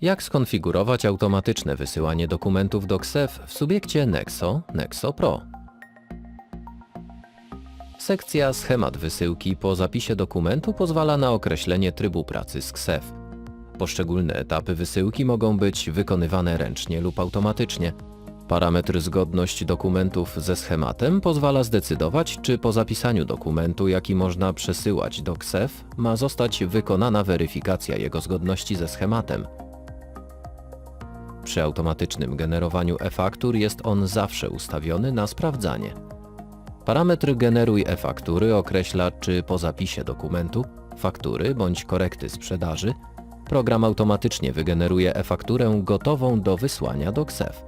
Jak skonfigurować automatyczne wysyłanie dokumentów do KSEF w subiekcie Nexo Nexo Pro? Sekcja Schemat wysyłki po zapisie dokumentu pozwala na określenie trybu pracy z KSEF. Poszczególne etapy wysyłki mogą być wykonywane ręcznie lub automatycznie. Parametr zgodność dokumentów ze schematem pozwala zdecydować, czy po zapisaniu dokumentu, jaki można przesyłać do KSEF, ma zostać wykonana weryfikacja jego zgodności ze schematem. Przy automatycznym generowaniu e-faktur jest on zawsze ustawiony na sprawdzanie. Parametr generuj e-faktury określa, czy po zapisie dokumentu, faktury bądź korekty sprzedaży, program automatycznie wygeneruje e-fakturę gotową do wysłania do KSEF.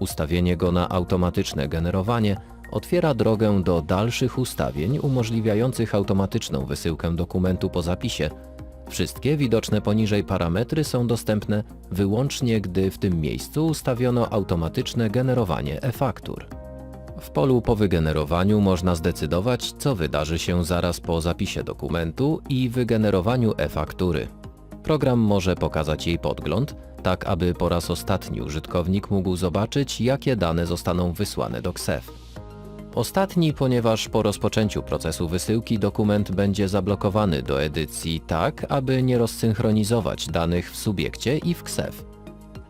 Ustawienie go na automatyczne generowanie otwiera drogę do dalszych ustawień umożliwiających automatyczną wysyłkę dokumentu po zapisie. Wszystkie widoczne poniżej parametry są dostępne wyłącznie gdy w tym miejscu ustawiono automatyczne generowanie e-faktur. W polu po wygenerowaniu można zdecydować, co wydarzy się zaraz po zapisie dokumentu i wygenerowaniu e-faktury. Program może pokazać jej podgląd, tak aby po raz ostatni użytkownik mógł zobaczyć, jakie dane zostaną wysłane do KSEF. Ostatni, ponieważ po rozpoczęciu procesu wysyłki dokument będzie zablokowany do edycji tak, aby nie rozsynchronizować danych w subiekcie i w KSEF.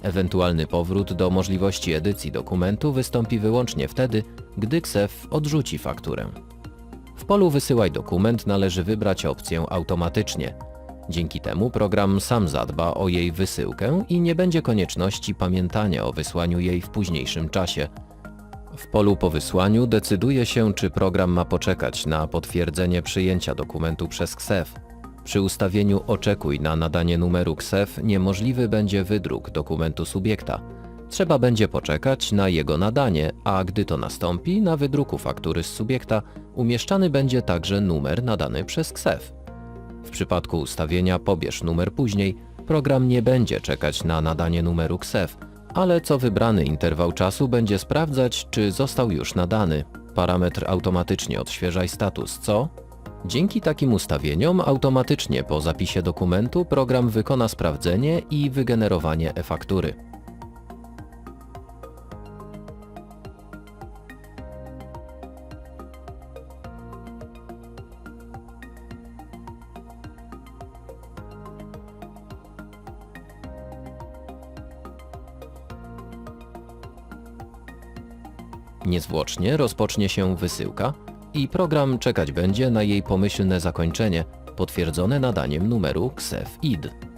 Ewentualny powrót do możliwości edycji dokumentu wystąpi wyłącznie wtedy, gdy KSEF odrzuci fakturę. W polu Wysyłaj dokument należy wybrać opcję Automatycznie. Dzięki temu program sam zadba o jej wysyłkę i nie będzie konieczności pamiętania o wysłaniu jej w późniejszym czasie. W polu po wysłaniu decyduje się, czy program ma poczekać na potwierdzenie przyjęcia dokumentu przez KSEF. Przy ustawieniu Oczekuj na nadanie numeru KSEF niemożliwy będzie wydruk dokumentu subiekta. Trzeba będzie poczekać na jego nadanie, a gdy to nastąpi, na wydruku faktury z subiekta umieszczany będzie także numer nadany przez KSEF. W przypadku ustawienia Pobierz numer później, program nie będzie czekać na nadanie numeru KSEF, ale co wybrany interwał czasu będzie sprawdzać, czy został już nadany. Parametr automatycznie odświeżaj status co? Dzięki takim ustawieniom automatycznie po zapisie dokumentu program wykona sprawdzenie i wygenerowanie e-faktury. Niezwłocznie rozpocznie się wysyłka i program czekać będzie na jej pomyślne zakończenie, potwierdzone nadaniem numeru KSEF-ID.